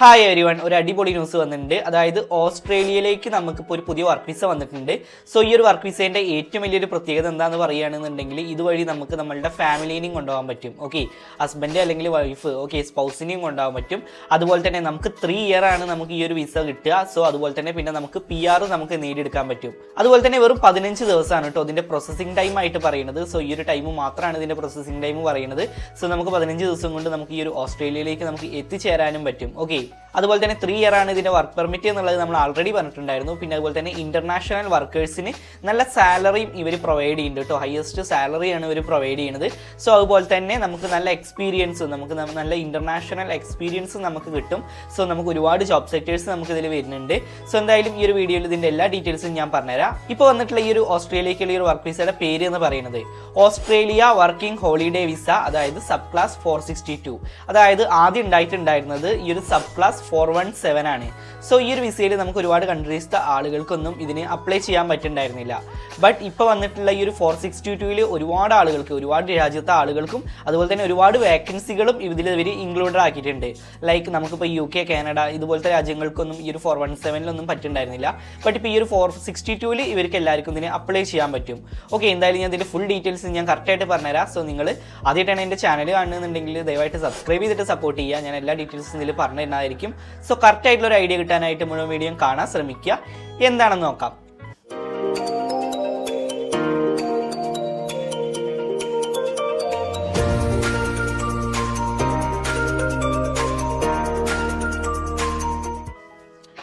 Hi every one ഒരു അടിപൊളി news വന്നിട്ടുണ്ട്. അതായത് ഓസ്ട്രേലിയയിലേക്ക് നമുക്കിപ്പോൾ ഒരു പുതിയ വർക്ക് വിസ വന്നിട്ടുണ്ട്. സോ ഈ ഒരു വർക്ക് വിസേന്റെ ഏറ്റവും വലിയൊരു പ്രത്യേകത എന്താണെന്ന് പറയുകയാണെന്നുണ്ടെങ്കിൽ ഇതുവഴി നമുക്ക് നമ്മളുടെ ഫാമിലിനെയും കൊണ്ടുപോകാൻ പറ്റും. ഓക്കെ ഹസ്ബൻഡ് അല്ലെങ്കിൽ വൈഫ് ഓക്കെ സ്പൗസിനെയും കൊണ്ടുപോകാൻ പറ്റും. അതുപോലെ തന്നെ നമുക്ക് ത്രീ ഇയർ ആണ് നമുക്ക് ഈ ഒരു വിസ കിട്ടുക. സോ അതുപോലെ തന്നെ പിന്നെ നമുക്ക് പി ആർ നമുക്ക് നേടിയെടുക്കാൻ പറ്റും. അതുപോലെ തന്നെ വെറും പതിനഞ്ച് ദിവസമാണ് കേട്ടോ ഇതിന്റെ പ്രോസസ്സിംഗ് ടൈം ആയിട്ട് പറയുന്നത്. സോ ഈ ഒരു ടൈം മാത്രമാണ് ഇതിന്റെ പ്രോസസ്സിംഗ് ടൈം പറയുന്നത്. സോ നമുക്ക് പതിനഞ്ച് ദിവസം കൊണ്ട് നമുക്ക് ഈ ഒരു ഓസ്ട്രേലിയയിലേക്ക് നമുക്ക് എത്തിച്ചേരാനും പറ്റും. ഓക്കെ Hey, അതുപോലെ തന്നെ ത്രീ ഇയർ ആണ് ഇതിന്റെ വർക്ക് പെർമിറ്റ് എന്നുള്ളത് നമ്മൾ ആൾറെഡി പറഞ്ഞിട്ടുണ്ടായിരുന്നു. പിന്നെ അതുപോലെ തന്നെ ഇന്റർനാഷണൽ വർക്കേഴ്സിന് നല്ല സാലറിയും ഇവർ പ്രൊവൈഡ് ചെയ്യുന്നുണ്ട് കേട്ടോ. ഹയസ്റ്റ് സാലറിയാണ് ഇവർ പ്രൊവൈഡ് ചെയ്യുന്നത്. സോ അതുപോലെ തന്നെ നമുക്ക് നല്ല എക്സ്പീരിയൻസ് നമുക്ക് നല്ല ഇന്റർനാഷണൽ എക്സ്പീരിയൻസ് നമുക്ക് കിട്ടും. സോ നമുക്ക് ഒരുപാട് ജോബ് സെക്ടേഴ്സ് നമുക്ക് ഇതിൽ വരുന്നുണ്ട്. സോ എന്തായാലും ഈ ഒരു വീഡിയോയിൽ ഇതിന്റെ എല്ലാ ഡീറ്റെയിൽസും ഞാൻ പറഞ്ഞുതരാം. ഇപ്പോൾ വന്നിട്ടുള്ള ഈ ഒരു ഓസ്ട്രേലിയക്കുള്ള ഈ ഒരു വർക്ക് വിസയുടെ പേര് എന്ന് പറയുന്നത് ഓസ്ട്രേലിയ വർക്കിംഗ് ഹോളിഡേ വിസ അതായത് sub class four sixty two അതായത് ആദ്യം ഉണ്ടായിട്ടുണ്ടായിരുന്നത് ഈ ഒരു sub class four one seven ആണ്. സോ ഈ ഒരു വിസയിൽ നമുക്ക് ഒരുപാട് കൺട്രീസിലെ ആളുകൾക്കൊന്നും ഇതിന് അപ്ലൈ ചെയ്യാൻ പറ്റുന്നുണ്ടായിരുന്നില്ല ബട്ട് ഇപ്പോൾ വന്നിട്ടുള്ള ഈ ഒരു ഫോർ സിക്സ്റ്റി ടുവിൽ ഒരുപാട് ആളുകൾക്ക് ഒരുപാട് രാജ്യത്തെ ആളുകൾക്കും അതുപോലെ തന്നെ ഒരുപാട് വേക്കൻസികളും ഇതിൽ ഇവർ ഇൻക്ലൂഡഡ് ആക്കിയിട്ടുണ്ട്. ലൈക്ക് നമുക്കിപ്പോൾ യു കെ കാനഡ ഇതുപോലത്തെ രാജ്യങ്ങൾക്കൊന്നും ഈ ഒരു ഫോർ വൺ സെവനിലൊന്നും പറ്റുന്നുണ്ടായിരുന്നില്ല ബട്ട് ഇപ്പോൾ ഈ ഒരു ഫോർ സിക്സ്റ്റി ടുവിൽ ഇവർക്ക് എല്ലാവർക്കും ഇതിന് അപ്ലൈ ചെയ്യാൻ പറ്റും. ഓക്കെ എന്തായാലും ഞാൻ ഇതിന്റെ ഫുൾ ഡീറ്റെയിൽസ് ഞാൻ കറക്റ്റായിട്ട് പറഞ്ഞുതരാം. സോ നിങ്ങൾ ആദ്യമായിട്ടാണ് എന്റെ ചാനൽ കാണുന്നുണ്ടെങ്കിൽ ദയവായിട്ട് സബ്സ്ക്രൈബ് ചെയ്തിട്ട് സപ്പോർട്ട് ചെയ്യുക. ഞാൻ എല്ലാ ഡീറ്റെയിൽസും ഇതിൽ പറഞ്ഞു തരുന്നതായിരിക്കും സോ കറക്റ്റ് ആയിട്ടുള്ള ഒരു ഐഡിയ കിട്ടാനായിട്ട് മുഴുവൻ വീഡിയോ കാണാൻ ശ്രമിക്കുക. എന്താണെന്ന് നോക്കാം.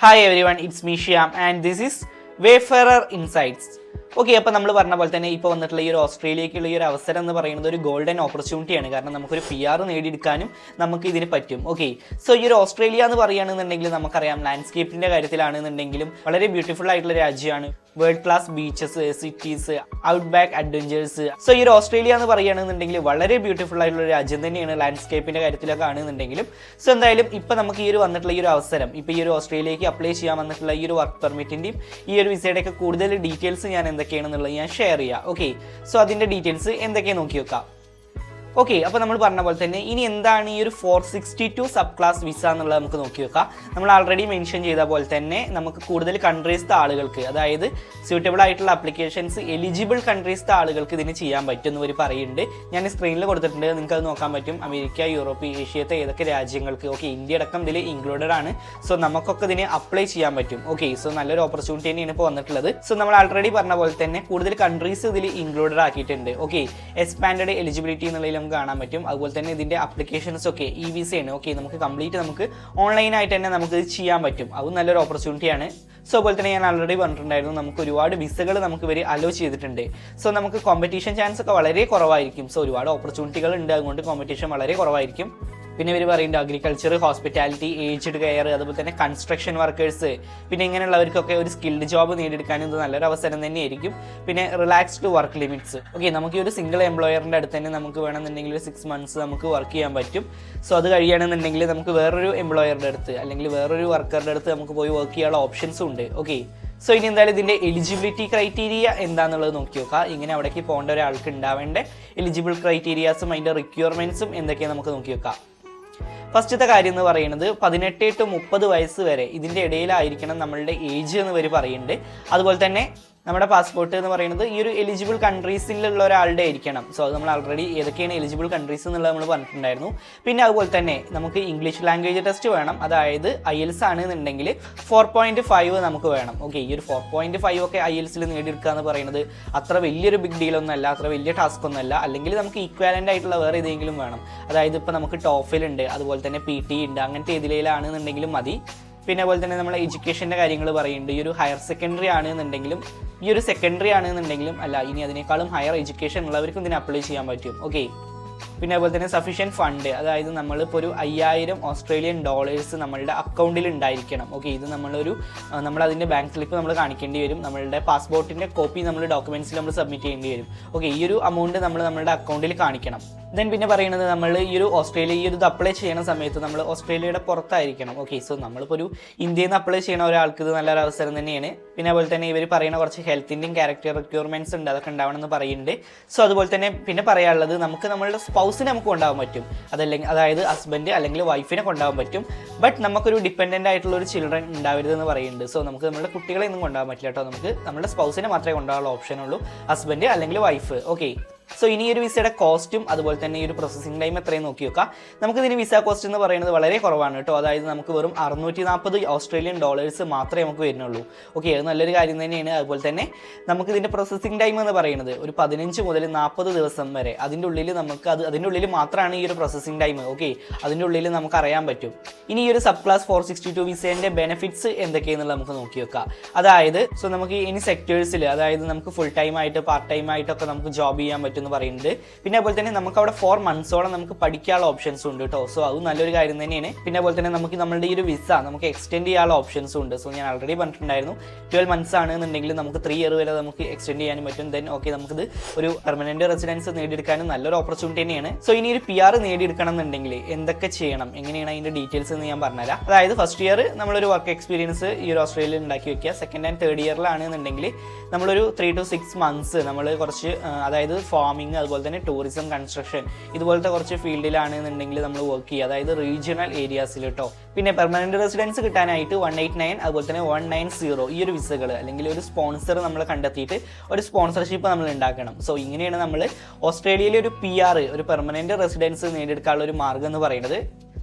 Hi everyone it's me Shyam and this is wayfarer insights okay അപ്പോൾ നമ്മൾ പറഞ്ഞ പോലെ തന്നെ ഇപ്പോൾ വന്നിട്ടുള്ള ഈ ഒരു ഓസ്ട്രേലിയക്കുള്ള ഈ ഒരു അവസരം എന്ന് പറയുന്നത് ഒരു ഗോൾഡൻ ഓപ്പർച്യൂണിറ്റിയാണ് കാരണം നമുക്കൊരു പി ആർ നേടിയെടുക്കാനും നമുക്ക് ഇതിന് പറ്റും. ഓക്കെ സോ ഈ ഒരു ഓസ്ട്രേലിയ എന്ന് പറയുകയാണെന്നുണ്ടെങ്കിൽ നമുക്കറിയാം ലാൻഡ്സ്കേപ്പിന്റെ കാര്യത്തിലാണെന്നുണ്ടെങ്കിലും വളരെ ബ്യൂട്ടിഫുൾ ആയിട്ടുള്ള രാജ്യമാണ്. World class beaches cities outback adventures so ഈ ഒരു ഓസ്ട്രേലിയ എന്ന് പറയുകയാണെന്നുണ്ടെങ്കിൽ വളരെ ബ്യൂട്ടിഫുൾ ആയിട്ടുള്ള ഒരു രാജ്യം തന്നെയാണ് ലാൻഡ്സ്കേപ്പിന്റെ കാര്യത്തിലൊക്കെ ആണെന്നുണ്ടെങ്കിലും. സോ എന്തായാലും ഇപ്പൊ നമുക്ക് ഈ ഒരു വന്നിട്ടുള്ള ഈ ഒരു അവസരം ഇപ്പൊ ഈ ഒരു ഓസ്ട്രേലിയക്ക് അപ്ലൈ ചെയ്യാൻ വന്നിട്ടുള്ള ഈ ഒരു വർക്ക് പെർമിറ്റിന്റെയും ഈ ഒരു വിസയുടെ ഒക്കെ കൂടുതൽ ഡീറ്റെയിൽസ് ഞാൻ എന്തൊക്കെയാണെന്നുള്ളത് ഞാൻ ഷെയർ ചെയ്യാം. ഓക്കെ സോ അതിന്റെ ഡീറ്റെയിൽസ് എന്തൊക്കെയാണ് നോക്കി വെക്കാം. ഓക്കെ അപ്പോൾ നമ്മൾ പറഞ്ഞ പോലെ തന്നെ ഇനി എന്താണ് ഈ ഒരു four sixty two sub class visa എന്നുള്ളത് നമുക്ക് നോക്കി വെക്കാം. നമ്മൾ ആൾറെഡി മെൻഷൻ ചെയ്ത പോലെ തന്നെ നമുക്ക് കൂടുതൽ കൺട്രീസിലെ ആളുകൾക്ക് അതായത് സ്യൂട്ടബിൾ ആയിട്ടുള്ള അപ്ലിക്കേഷൻസ് എലിജിബിൾ കൺട്രീസിലെ ആളുകൾക്ക് ഇതിന് ചെയ്യാൻ പറ്റും എന്ന് ഒരു പറയുന്നുണ്ട്. ഞാൻ സ്ക്രീനിൽ കൊടുത്തിട്ടുണ്ട്. നിങ്ങൾക്ക് അത് നോക്കാൻ പറ്റും. അമേരിക്ക യൂറോപ്പ് ഏഷ്യത്തെ ഏതൊക്കെ രാജ്യങ്ങൾക്ക് ഓക്കെ ഇന്ത്യ അടക്കം ഇതിൽ ഇൻക്ലൂഡഡ് ആണ്. സോ നമുക്കൊക്കെ ഇതിന് അപ്ലൈ ചെയ്യാൻ പറ്റും. ഓക്കെ സോ നല്ലൊരു ഓപ്പർച്യൂണിറ്റി തന്നെയാണ് ഇപ്പോൾ വന്നിട്ടുള്ളത്. സോ നമ്മൾ ആൾറെഡി പറഞ്ഞ പോലെ തന്നെ കൂടുതൽ കൺട്രീസ് ഇതിൽ ഇൻക്ലൂഡഡ് ആക്കിയിട്ടുണ്ട്. ഓക്കെ എക്സ്പാൻഡ് എലിജിബിലിറ്റി എന്നുള്ളതിൽ നമുക്ക് കാണാൻ പറ്റും. അതുപോലെ തന്നെ ഇതിന്റെ അപ്ലിക്കേഷൻസ് ഒക്കെ ഇ വിസയാണ് ഓക്കെ നമുക്ക് കംപ്ലീറ്റ് നമുക്ക് ഓൺലൈനായിട്ട് തന്നെ നമുക്ക് ഇത് ചെയ്യാൻ പറ്റും. അതും നല്ലൊരു ഓപ്പർച്യൂണിറ്റിയാണ് സോ അതുപോലെ തന്നെ ഞാൻ ആൾറെഡി പറഞ്ഞിട്ടുണ്ടായിരുന്നു നമുക്ക് ഒരുപാട് വിസകൾ നമുക്ക് ഇവർ അലോ ചെയ്തിട്ടുണ്ട്. സോ നമുക്ക് കോമ്പറ്റീഷൻ ചാൻസ് ഒക്കെ വളരെ കുറവായിരിക്കും. സോ ഒരുപാട് ഓപ്പർച്യൂണിറ്റികൾ ഉണ്ട്. അതുകൊണ്ട് കോമ്പറ്റീഷൻ വളരെ കുറവായിരിക്കും. പിന്നെ ഇവർ പറയുന്നുണ്ട് അഗ്രികൾച്ചർ ഹോസ്പിറ്റാലിറ്റി ഏജ്ഡ് കെയർ അതുപോലെ തന്നെ കൺസ്ട്രക്ഷൻ വർക്കേഴ്സ് പിന്നെ ഇങ്ങനെയുള്ളവർക്കൊക്കെ ഒരു സ്കിൽഡ് ജോബ് നേടിയെടുക്കാനും ഇത് നല്ലൊരു അവസരം തന്നെയായിരിക്കും. പിന്നെ റിലാക്സ്ഡ് വർക്ക് ലിമിറ്റ്സ് ഓക്കെ നമുക്ക് ഈ ഒരു സിംഗിൾ എംപ്ലോയറിന്റെ അടുത്ത് തന്നെ നമുക്ക് വേണമെന്നുണ്ടെങ്കിൽ ഒരു സിക്സ് മന്ത്സ് നമുക്ക് വർക്ക് ചെയ്യാൻ പറ്റും. സോ അത് കഴിയുകയാണെന്നുണ്ടെങ്കിൽ നമുക്ക് വേറൊരു എംപ്ലോയറുടെ അടുത്ത് അല്ലെങ്കിൽ വേറൊരു വർക്കറുടെ അടുത്ത് നമുക്ക് പോയി വർക്ക് ചെയ്യാനുള്ള ഓപ്ഷൻസും ഉണ്ട്. ഓക്കെ സോ ഇനി എന്തായാലും ഇതിന്റെ എലിജിബിലിറ്റി ക്രൈറ്റീരിയ എന്താണെന്നുള്ളത് നോക്കി നോക്കാം. ഇങ്ങനെ അവിടേക്ക് പോകേണ്ട ഒരാൾക്ക് ഉണ്ടാവേണ്ട എലിജിബിൾ ക്രൈറ്റീരിയാസും അതിന്റെ റിക്വയർമെന്റ്സും എന്തൊക്കെയാണ് നമുക്ക് നോക്കി നോക്കാം. ഫസ്റ്റത്തെ കാര്യം എന്ന് പറയുന്നത് പതിനെട്ട് ടു മുപ്പത് വയസ്സ് വരെ ഇതിന്റെ ഇടയിലായിരിക്കണം നമ്മളുടെ ഏജ് എന്ന് ഇവർ പറയുന്നുണ്ട്. അതുപോലെ തന്നെ നമ്മുടെ പാസ്പോർട്ട് എന്ന് പറയുന്നത് ഈ ഒരു എലിജിബിൾ കൺട്രീസിലുള്ള ഒരാളുടെ ആയിരിക്കണം. സോ അത് നമ്മൾ ഓൾറെഡി ഏതൊക്കെയാണ് എലിജിബിൾ കൺട്രീസ് എന്നുള്ളത് നമ്മൾ പറഞ്ഞിട്ടുണ്ടായിരുന്നു. പിന്നെ അതുപോലെ തന്നെ നമുക്ക് ഇംഗ്ലീഷ് ലാംഗ്വേജ് ടെസ്റ്റ് വേണം. അതായത് ഐ എൽസ് ആണെന്നുണ്ടെങ്കിൽ ഫോർ പോയിന്റ് ഫൈവ് നമുക്ക് വേണം. ഓക്കെ ഈ ഒരു ഫോർ പോയിന്റ് ഫൈവ് ഒക്കെ ഐ എൽസിൽ നേടിയെടുക്കുക എന്ന് പറയുന്നത് അത്ര വലിയൊരു ബിഗ് ഡീൽ ഒന്നുമല്ല അത്ര വലിയ ടാസ്ക് ഒന്നുമല്ല അല്ലെങ്കിൽ നമുക്ക് ഈക്വാലന്റ് ആയിട്ടുള്ള വേറെ ഏതെങ്കിലും വേണം. അതായത് ഇപ്പോൾ നമുക്ക് ടോഫിൽ ഉണ്ട് അതുപോലെ തന്നെ പി ടി ഉണ്ട് അങ്ങനത്തെ ഏതിലാണെന്നുണ്ടെങ്കിലും മതി. പിന്നെ അതുപോലെ തന്നെ നമ്മൾ എഡ്യൂക്കേഷന്റെ കാര്യങ്ങൾ പറയുന്നുണ്ട്. ഈ ഒരു ഹയർ സെക്കൻഡറി ആണെന്നുണ്ടെങ്കിലും ഈ ഒരു സെക്കൻഡറി ആണെന്നുണ്ടെങ്കിലും അല്ല ഇനി അതിനേക്കാളും ഹയർ എഡ്യൂക്കേഷൻ ഉള്ളവർക്കും ഇതിനെ അപ്ലൈ ചെയ്യാൻ പറ്റും. ഓക്കെ പിന്നെ അതുപോലെ തന്നെ സഫീഷ്യന്റ് ഫണ്ട് അതായത് നമ്മളിപ്പോൾ ഒരു അയ്യായിരം ഓസ്ട്രേലിയൻ ഡോളേഴ്സ് നമ്മളുടെ അക്കൗണ്ടിൽ ഉണ്ടായിരിക്കണം. ഓക്കെ ഇത് നമ്മളൊരു നമ്മളതിന്റെ ബാങ്ക് സ്ലിപ്പ് നമ്മൾ കാണിക്കേണ്ടി വരും. നമ്മളുടെ പാസ്പോർട്ടിന്റെ കോപ്പി നമ്മൾ ഡോക്യുമെന്റ്സിൽ നമ്മൾ സബ്മിറ്റ് ചെയ്യേണ്ടി വരും. ഓക്കെ ഈ ഒരു എമൗണ്ട് നമ്മൾ നമ്മളുടെ അക്കൗണ്ടിൽ കാണിക്കണം. ദെൻ പിന്നെ പറയുന്നത് നമ്മൾ ഈ ഒരു ഓസ്ട്രേലിയ ഈ ഒരു ഇത് അപ്ലൈ ചെയ്യണ സമയത്ത് നമ്മൾ ഓസ്ട്രേലിയയുടെ പുറത്തായിരിക്കണം. ഓക്കെ സോ നമ്മളിപ്പോൾ ഒരു ഇന്ത്യയിൽ നിന്ന് അപ്ലൈ ചെയ്യണ ഒരാൾക്ക് ഇത് നല്ലൊരു അവസരം തന്നെയാണ്. പിന്നെ അതുപോലെ തന്നെ ഇവർ പറയുന്ന കുറച്ച് ഹെൽത്തിന്റെയും ക്യാരക്ടർ റിക്വയർമെന്റ്സ് ഉണ്ട് അതൊക്കെ ഉണ്ടാവണം എന്ന് പറയുന്നുണ്ട്. സോ അതുപോലെ തന്നെ പിന്നെ പറയാനുള്ളത് നമുക്ക് നമ്മളുടെ സ്പൗസിനെ നമുക്ക് കൊണ്ടുപോകാൻ പറ്റും. അതല്ലെങ്കിൽ അതായത് ഹസ്ബൻഡ് അല്ലെങ്കിൽ വൈഫിനെ കൊണ്ടുപോകാൻ പറ്റും. ബട്ട് നമുക്കൊരു ഡിപ്പെൻഡന്റ് ആയിട്ടുള്ള ഒരു ചിൽഡ്രൻ ഉണ്ടാവരുതെന്ന് പറയുന്നുണ്ട്. സോ നമുക്ക് നമ്മുടെ കുട്ടികളെ ഒന്നും കൊണ്ടുപോകാൻ പറ്റില്ല കേട്ടോ. നമുക്ക് നമ്മുടെ സ്പൗസിനെ മാത്രമേ കൊണ്ടുപോകാനുള്ള ഓപ്ഷൻ ഉള്ളൂ. ഹസ്ബൻഡ് അല്ലെങ്കിൽ വൈഫ് ഓക്കെ സോ ഇനി ഒരു വിസയുടെ കോസ്റ്റും അതുപോലെ തന്നെ ഈ ഒരു പ്രോസസ്സിംഗ് ടൈം എത്രയും നോക്കി നോക്കാം നമുക്ക് ഇതിന് വിസ കോസ്റ്റ് എന്ന് പറയുന്നത് വളരെ കുറവാണ് കേട്ടോ. അതായത് നമുക്ക് വെറും അറുന്നൂറ്റി നാൽപ്പത് ഓസ്ട്രേലിയൻ ഡോളേഴ്സ് മാത്രമേ നമുക്ക് വരുന്നുള്ളൂ. ഓക്കെ അത് നല്ലൊരു കാര്യം തന്നെയാണ്. അതുപോലെ തന്നെ നമുക്ക് ഇതിന്റെ പ്രോസസ്സിംഗ് ടൈം എന്ന് പറയുന്നത് ഒരു പതിനഞ്ച് മുതൽ നാൽപ്പത് ദിവസം വരെ. അതിന്റെ ഉള്ളിൽ നമുക്ക് അത് അതിന്റെ ഉള്ളിൽ മാത്രമാണ് ഈ ഒരു പ്രോസസ്സിംഗ് ടൈം ഓക്കെ അതിന്റെ ഉള്ളിൽ നമുക്ക് അറിയാൻ പറ്റും. ഇനി ഈ ഒരു sub class four sixty two വിസേന്റെ benefits എന്തൊക്കെയെന്നുള്ളത് നമുക്ക് നോക്കി വെക്കാം. അതായത് സോ നമുക്ക് ഇനി സെക്ടേഴ്സിൽ അതായത് നമുക്ക് ഫുൾ ടൈം ആയിട്ട് പാർട്ട് ടൈം ആയിട്ടൊക്കെ നമുക്ക് ജോബ് ചെയ്യാൻ പറ്റും എന്ന് പറയുന്നത് പിന്നെ അതുപോലെ തന്നെ നമുക്ക് അവിടെ ഫോർ മന്ത്സോളം നമുക്ക് പഠിക്കാനുള്ള ഓപ്ഷൻസ് ഉണ്ട് കേട്ടോ സോ അത് നല്ലൊരു കാര്യം തന്നെയാണ്. പിന്നെ അതുപോലെ തന്നെ നമുക്ക് നമ്മുടെ ഈ ഒരു വിസ നമുക്ക് എക്സ്റ്റെൻഡ് ചെയ്യാനുള്ള ഓപ്ഷൻസ് ഉണ്ട്. സോ ഞാൻ ഓൾറെഡി പറഞ്ഞിട്ടുണ്ടായിരുന്നു. ട്വൽവ് മന്ത്സ് ആണെന്നുണ്ടെങ്കിൽ നമുക്ക് ത്രീ ഇയർ വരെ നമുക്ക് എക്സ്റ്റെൻഡ് ചെയ്യാനും പറ്റും. ദെൻ ഓക്കെ നമുക്കിത് ഒരു പെർമനന്റ് റെസിഡൻസ് നേടിയെടുക്കാനും നല്ലൊരു ഓപ്പർച്യൂണിറ്റി തന്നെയാണ്. സോ ഇനി ഒരു പി ആർ നേടിയെടുക്കണം എന്നുണ്ടെങ്കിൽ എന്തൊക്കെ ചെയ്യണം? എങ്ങനെയാണ് അതിന്റെ ഡീറ്റെയിൽസ് എന്ന് ഞാൻ പറഞ്ഞുതരാം. അതായത് ഫസ്റ്റ് ഇയർ നമ്മളൊരു വർക്ക് എക്സ്പീരിയൻസ് ഈ ഒരു ഓസ്ട്രേലിയയിൽ ഉണ്ടാക്കി വെക്കുക. സെക്കൻഡ് ആൻഡ് തേർഡ് ഇയറിലാണെന്നുണ്ടെങ്കിൽ നമ്മളൊരു ത്രീ ടു സിക്സ് മന്ത്സ് നമ്മൾ കുറച്ച് അതായത് അതായത് ഫാമിംഗ് അതുപോലെ തന്നെ ടൂറിസം കൺസ്ട്രക്ഷൻ ഇതുപോലത്തെ കുറച്ച് ഫീൽഡിലാണെന്നുണ്ടെങ്കിൽ നമ്മൾ വർക്ക് ചെയ്യുക. അതായത് റീജിയണൽ ഏരിയാസിൽ കേട്ടോ പിന്നെ പെർമനന്റ് റെസിഡൻസ് കിട്ടാനായിട്ട് വൺ എയ്റ്റ് നയൻ അതുപോലെ തന്നെ വൺ നയൻ സീറോ ഈ ഒരു വിസകൾ അല്ലെങ്കിൽ ഒരു സ്പോൺസർ നമ്മൾ കണ്ടെത്തിയിട്ട് ഒരു സ്പോൺസർഷിപ്പ് നമ്മൾ ഉണ്ടാക്കണം. സോ ഇങ്ങനെയാണ് നമ്മൾ ഓസ്ട്രേലിയയിലെ ഒരു പി ആർ ഒരു പെർമനന്റ് റെസിഡൻസ് നേടിയെടുക്കാനുള്ള ഒരു മാർഗം എന്ന് പറയുന്നത്.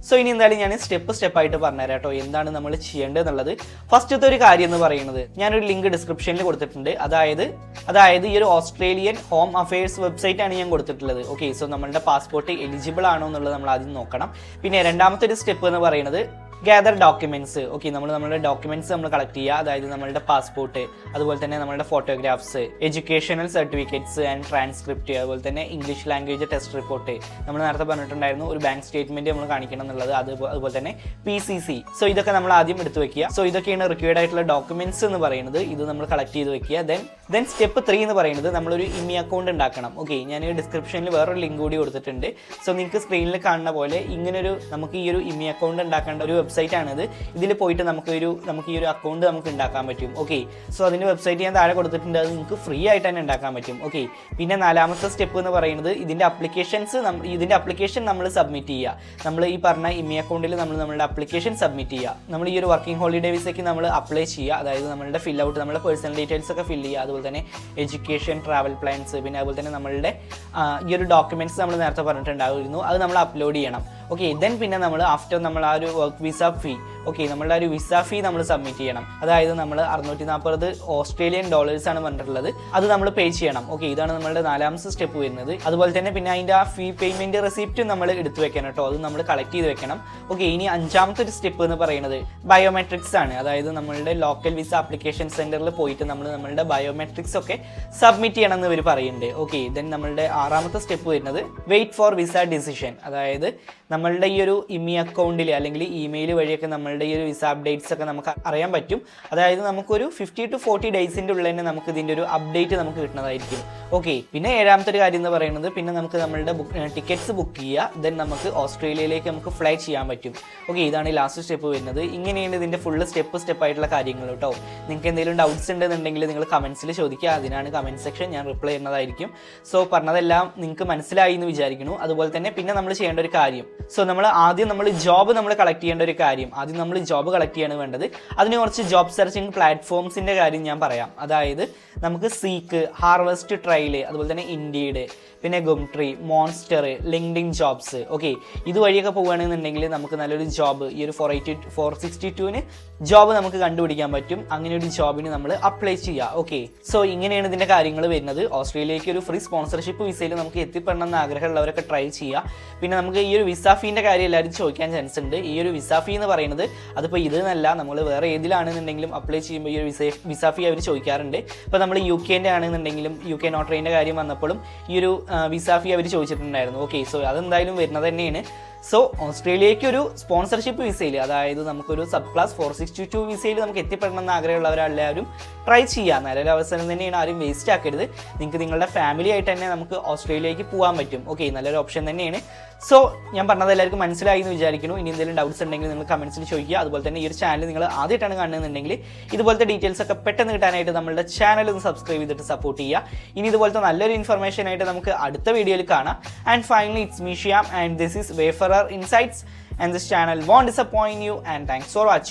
സോ ഇനി എന്തായാലും ഞാൻ സ്റ്റെപ്പ് സ്റ്റെപ്പ് ആയിട്ട് പറഞ്ഞുതരാം കേട്ടോ എന്താണ് നമ്മൾ ചെയ്യേണ്ടത് എന്നുള്ളത് ഫസ്റ്റത്തെ ഒരു കാര്യം എന്ന് പറയുന്നത് ഞാനൊരു ലിങ്ക് ഡിസ്ക്രിപ്ഷനിൽ കൊടുത്തിട്ടുണ്ട്. അതായത് അതായത് ഈ ഒരു ഓസ്ട്രേലിയൻ ഹോം അഫയേഴ്സ് വെബ്സൈറ്റ് ആണ് ഞാൻ കൊടുത്തിട്ടുള്ളത്. ഓക്കെ സോ നമ്മളുടെ പാസ്പോർട്ട് എലിജിബിൾ ആണോ എന്നുള്ളത് നമ്മൾ ആദ്യം നോക്കണം. പിന്നെ രണ്ടാമത്തെ ഒരു സ്റ്റെപ്പ് എന്ന് പറയുന്നത് ഗ്യാദർ ഡോക്യുമെന്റ്സ് ഓക്കെ നമ്മൾ നമ്മളുടെ ഡോക്യുമെന്റ്സ് നമ്മൾ കളക്ട് ചെയ്യുക. അതായത് നമ്മളുടെ പാസ്പോർട്ട് അതുപോലെ തന്നെ നമ്മളുടെ photographs educational certificates and transcript അതുപോലെ തന്നെ ഇംഗ്ലീഷ് ലാംഗ്വേജ് ടെസ്റ്റ് റിപ്പോർട്ട് നമ്മൾ നേരത്തെ പറഞ്ഞിട്ടുണ്ടായിരുന്നു ഒരു ബാങ്ക് സ്റ്റേറ്റ്മെന്റ് നമ്മൾ കാണിക്കണം എന്നുള്ളത്. അത് അതുപോലെ തന്നെ പി സി സി സോ ഇതൊക്കെ നമ്മൾ ആദ്യം എടുത്തു വെക്കുക. സോ ഇതൊക്കെയാണ് റിക്വയർഡ് ആയിട്ടുള്ള ഡോക്യുമെന്റ്സ് എന്ന് പറയുന്നത്. ഇത് നമ്മൾ കളക്ട് ചെയ്ത് വെക്കുക. ദെൻ ദെൻ സ്റ്റെപ്പ് ത്രീ എന്ന് പറയുന്നത് നമ്മളൊരു ഇമി അക്കൗണ്ട് ഉണ്ടാക്കണം. ഓക്കെ ഞാൻ ഡിസ്ക്രിപ്ഷനിൽ വേറൊരു ലിങ്ക് കൂടി കൊടുത്തിട്ടുണ്ട്. സോ നിങ്ങൾക്ക് സ്ക്രീനിൽ കാണുന്ന പോലെ ഇങ്ങനൊരു നമുക്ക് ഈ ഒരു ഇമി അക്കൗണ്ട് ഉണ്ടാക്കേണ്ട ഒരു വെബ്സൈറ്റ് ആണിത്. ഇതിൽ പോയിട്ട് നമുക്ക് ഒരു നമുക്ക് ഈ ഒരു അക്കൗണ്ട് നമുക്ക് ഉണ്ടാക്കാൻ പറ്റും. ഓക്കെ സോ അതിന്റെ വെബ്സൈറ്റ് ഞാൻ താഴെ കൊടുത്തിട്ടുണ്ട്. അത് നിങ്ങൾക്ക് ഫ്രീ ആയിട്ട് തന്നെ ഉണ്ടാക്കാൻ പറ്റും. ഓക്കെ പിന്നെ നാലാമത്തെ സ്റ്റെപ്പ് എന്ന് പറയുന്നത് ഇതിന്റെ അപ്ലിക്കേഷൻസ് ഇതിന്റെ അപ്ലിക്കേഷൻ നമ്മൾ സബ്മിറ്റ് ചെയ്യുക. നമ്മൾ ഈ പറഞ്ഞ ഇമി അക്കൗണ്ടിൽ നമ്മൾ നമ്മുടെ അപ്ലിക്കേഷൻ സബ്മിറ്റ് ചെയ്യുക. നമ്മൾ ഈ ഒരു വർക്കിംഗ് ഹോളിഡേ വിസയ്ക്ക് നമ്മൾ അപ്ലൈ ചെയ്യുക. അതായത് നമ്മളുടെ ഫിൽ ഔട്ട് നമ്മുടെ പേഴ്സണൽ ഡീറ്റെയിൽസ് ഒക്കെ ഫില്ല് ചെയ്യുക. അതുപോലെ തന്നെ എഡ്യൂക്കേഷൻ ട്രാവൽ പ്ലാൻസ് പിന്നെ അതുപോലെ തന്നെ നമ്മളുടെ ഈ ഒരു ഡോക്യുമെന്റ്സ് നമ്മൾ നേരത്തെ പറഞ്ഞിട്ടുണ്ടായിരുന്നു. അത് നമ്മൾ അപ്ലോഡ് ചെയ്യണം. ഓക്കെ ദെൻ പിന്നെ നമ്മൾ ആഫ്റ്റർ നമ്മൾ ആ ഒരു വർക്ക് വിസ ഫീ ഓക്കെ നമ്മളുടെ ഒരു വിസ ഫീ നമ്മൾ സബ്മിറ്റ് ചെയ്യണം. അതായത് നമ്മൾ അറുന്നൂറ്റി നാൽപ്പത് ഓസ്ട്രേലിയൻ ഡോളേഴ്സ് ആണ് പറഞ്ഞിട്ടുള്ളത്. അത് നമ്മൾ പേ ചെയ്യണം. ഓക്കെ ഇതാണ് നമ്മളുടെ നാലാമത്തെ സ്റ്റെപ്പ് വരുന്നത്. അതുപോലെ തന്നെ പിന്നെ അതിന്റെ ആ ഫീ പേയ്മെന്റ് റെസിപ്റ്റ് നമ്മൾ എടുത്തു വെക്കണം കേട്ടോ. അത് നമ്മൾ കളക്ട് ചെയ്ത് വെക്കണം. ഓക്കെ ഇനി അഞ്ചാമത്തെ ഒരു സ്റ്റെപ്പ് എന്ന് പറയുന്നത് ബയോമെട്രിക്സ് ആണ്. അതായത് നമ്മളുടെ ലോക്കൽ വിസ ആപ്ലിക്കേഷൻ സെന്ററിൽ പോയിട്ട് നമ്മൾ നമ്മളുടെ ബയോമെട്രിക്സ് ഒക്കെ സബ്മിറ്റ് ചെയ്യണം എന്ന് ഇവർ പറയുന്നുണ്ട്. ഓക്കെ ദെൻ നമ്മളുടെ ആറാമത്തെ സ്റ്റെപ്പ് വരുന്നത് വെയിറ്റ് ഫോർ വിസ ഡിസിഷൻ അതായത് നമ്മളുടെ ഈ ഒരു ഇമി അക്കൗണ്ടിൽ അല്ലെങ്കിൽ ഇമെയിൽ വഴിയൊക്കെ നമ്മളുടെ ഈ ഒരു വിസ അപ്ഡേറ്റ്സ് ഒക്കെ നമുക്ക് അറിയാൻ പറ്റും. അതായത് നമുക്കൊരു ഫിഫ്റ്റി ടു ഫോർട്ടി ഡേയ്സിന്റെ ഉള്ളിൽ തന്നെ നമുക്ക് ഇതിന്റെ ഒരു അപ്ഡേറ്റ് നമുക്ക് കിട്ടുന്നതായിരിക്കും. ഓക്കെ പിന്നെ ഏഴാമത്തെ ഒരു കാര്യം എന്ന് പറയുന്നത് പിന്നെ നമുക്ക് നമ്മളുടെ ടിക്കറ്റ്സ് ബുക്ക് ചെയ്യുക. ദെൻ നമുക്ക് ഓസ്ട്രേലിയയിലേക്ക് നമുക്ക് ഫ്ലൈ ചെയ്യാൻ പറ്റും. ഓക്കെ ഇതാണ് ലാസ്റ്റ് സ്റ്റെപ്പ് വരുന്നത്. ഇങ്ങനെയാണ് ഇതിന്റെ ഫുൾ സ്റ്റെപ്പ് സ്റ്റെപ്പ് ആയിട്ടുള്ള കാര്യങ്ങൾ കേട്ടോ. നിങ്ങൾക്ക് എന്തെങ്കിലും ഡൗട്ട്സ് ഉണ്ടെന്നുണ്ടെങ്കിൽ നിങ്ങൾ കമൻസിൽ ചോദിക്കുക. അതിനാണ് കമന്റ് സെക്ഷൻ ഞാൻ റിപ്ലൈ ചെയ്യുന്നതായിരിക്കും. സോ പറഞ്ഞതെല്ലാം നിങ്ങൾക്ക് മനസ്സിലായി എന്ന് വിചാരിക്കുന്നു. അതുപോലെ തന്നെ പിന്നെ നമ്മൾ ചെയ്യേണ്ട ഒരു കാര്യം. സോ നമ്മൾ ആദ്യം നമ്മൾ ജോബ് നമ്മൾ കളക്ട് ചെയ്യേണ്ട ഒരു കാര്യം. ആദ്യം നമ്മൾ ജോബ് കളക്ട് ചെയ്യാണ് വേണ്ടത്. അതിന് കുറച്ച് ജോബ് സെർച്ചിങ് പ്ലാറ്റ്ഫോംസിന്റെ കാര്യം ഞാൻ പറയാം. അതായത് നമുക്ക് സീക്ക് ഹാർവെസ്റ്റ് ട്രയൽ അതുപോലെ തന്നെ ഇൻഡീഡ് പിന്നെ Gumtree Monster LinkedIn jobs okay ഇതുവഴിയൊക്കെ പോകുകയാണെന്നുണ്ടെങ്കിൽ നമുക്ക് നല്ലൊരു ജോബ് ഈ ഒരു ഫോർ എയ്റ്റി ഫോർ സിക്സ്റ്റി ടുവിന് ജോബ് നമുക്ക് കണ്ടുപിടിക്കാൻ പറ്റും. അങ്ങനെ ഒരു ജോബിന് നമ്മൾ അപ്ലൈ ചെയ്യുക ഓക്കെ സോ ഇങ്ങനെയാണ് ഇതിന്റെ കാര്യങ്ങൾ വരുന്നത്. ഓസ്ട്രേലിയയ്ക്ക് ഒരു ഫ്രീ സ്പോൺസർഷിപ്പ് വിസയിൽ നമുക്ക് എത്തിപ്പെടണം എന്ന് ആഗ്രഹമുള്ളവരൊക്കെ ട്രൈ ചെയ്യുക പിന്നെ നമുക്ക് ഈ ഒരു വിസ ഫീന്റെ കാര്യം എല്ലാവരും ചോദിക്കാൻ ചാൻസ് ഉണ്ട്. ഈ ഒരു വിസ ഫീ എന്ന് പറയുന്നത് അതിപ്പോൾ ഇത് എന്നല്ല നമ്മൾ വേറെ ഏതിലാണെന്നുണ്ടെങ്കിലും അപ്ലൈ ചെയ്യുമ്പോൾ ഈ ഒരു വിസ വിസ ഫീ അവർ ചോദിക്കാറുണ്ട്. ഇപ്പോൾ നമ്മൾ യു കെന്റെ ആണെന്നുണ്ടെങ്കിലും യു കെ നോട്ടറിന്റെ കാര്യം വന്നപ്പോഴും ഈ ഒരു വിസ ഫീ അവർ ചോദിച്ചിട്ടുണ്ടായിരുന്നു. ഓക്കെ സോ അതെന്തായാലും വരുന്നത് തന്നെയാണ്. സോ ഓസ്ട്രേലിയയ്ക്ക് ഒരു സ്പോൺസർഷിപ്പ് വിസയിൽ അതായത് നമുക്കൊരു sub class four sixty two വിസയിൽ നമുക്ക് എത്തിപ്പെടണം എന്ന് ആഗ്രഹമുള്ളവരെല്ലാവരും ട്രൈ ചെയ്യാം നല്ലൊരു അവസരം തന്നെയാണ് ആരും വേസ്റ്റ് ആക്കരുത്. നിങ്ങൾക്ക് നിങ്ങളുടെ ഫാമിലി ആയിട്ട് തന്നെ നമുക്ക് ഓസ്ട്രേലിയയ്ക്ക് പോകാൻ പറ്റും. ഓക്കെ നല്ലൊരു ഓപ്ഷൻ തന്നെയാണ്. സോ ഞാൻ പറഞ്ഞത് എല്ലാവർക്കും മനസ്സിലായി എന്ന് വിചാരിക്കുന്നു. ഇനി എന്തെങ്കിലും ഡൗട്ട്സ് ഉണ്ടെങ്കിൽ നിങ്ങൾ കമൻസിൽ ചോദിക്കുക. അതുപോലെ തന്നെ ഈ ഒരു ചാനൽ നിങ്ങൾ ആദ്യമായിട്ടാണ് കാണുന്നുണ്ടെങ്കിൽ ഇതുപോലത്തെ ഡീറ്റെയിൽസ് ഒക്കെ പെട്ടെന്ന് കിട്ടാനായിട്ട് നമ്മുടെ ചാനൽ ഒന്ന് സബ്സ്ക്രൈബ് ചെയ്തിട്ട് സപ്പോർട്ട് ചെയ്യുക. ഇനി ഇതുപോലത്തെ നല്ലൊരു ഇൻഫർമേഷൻ ആയിട്ട് നമുക്ക് അടുത്ത വീഡിയോയിൽ കാണാം. And finally it's me Shyam and this is there are insights and this channel won't disappoint you and thanks for watching.